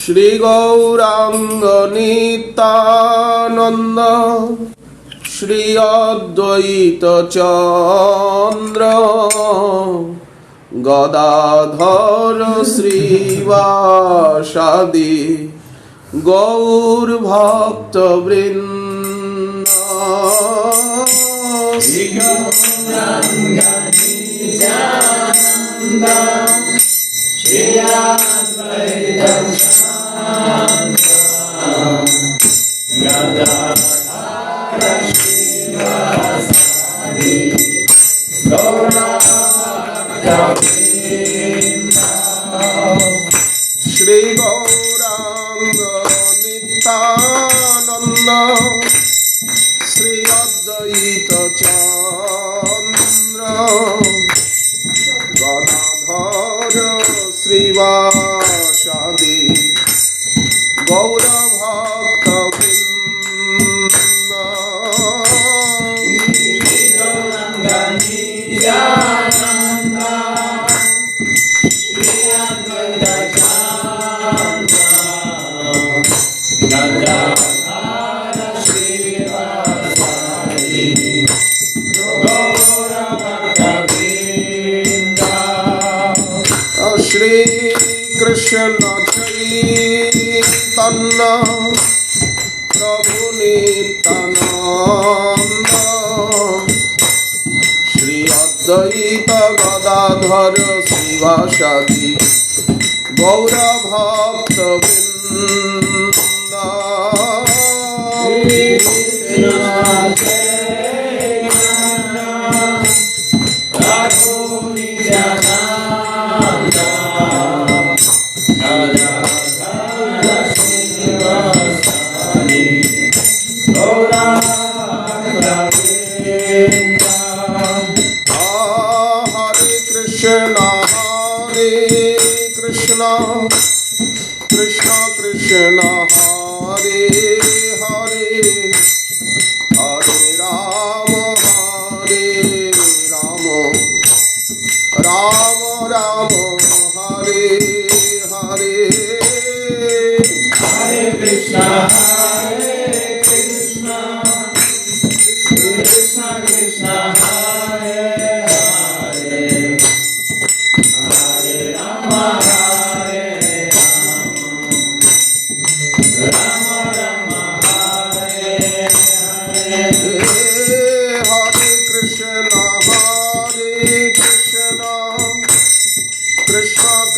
শ্রীগৌরাঙ্গ নিতানন্দ শ্রী অদ্বৈত চন্দ্র গদাধর শ্রীবাসাদি গৌর ভক্ত বৃন্দ শ্রী Gada চৈতন্য প্রভু নিত্যানন্দ। শ্রী অদ্বৈত গদাধর শিবাসাদি গৌরভক্তবৃন্দ। শ্রী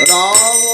राम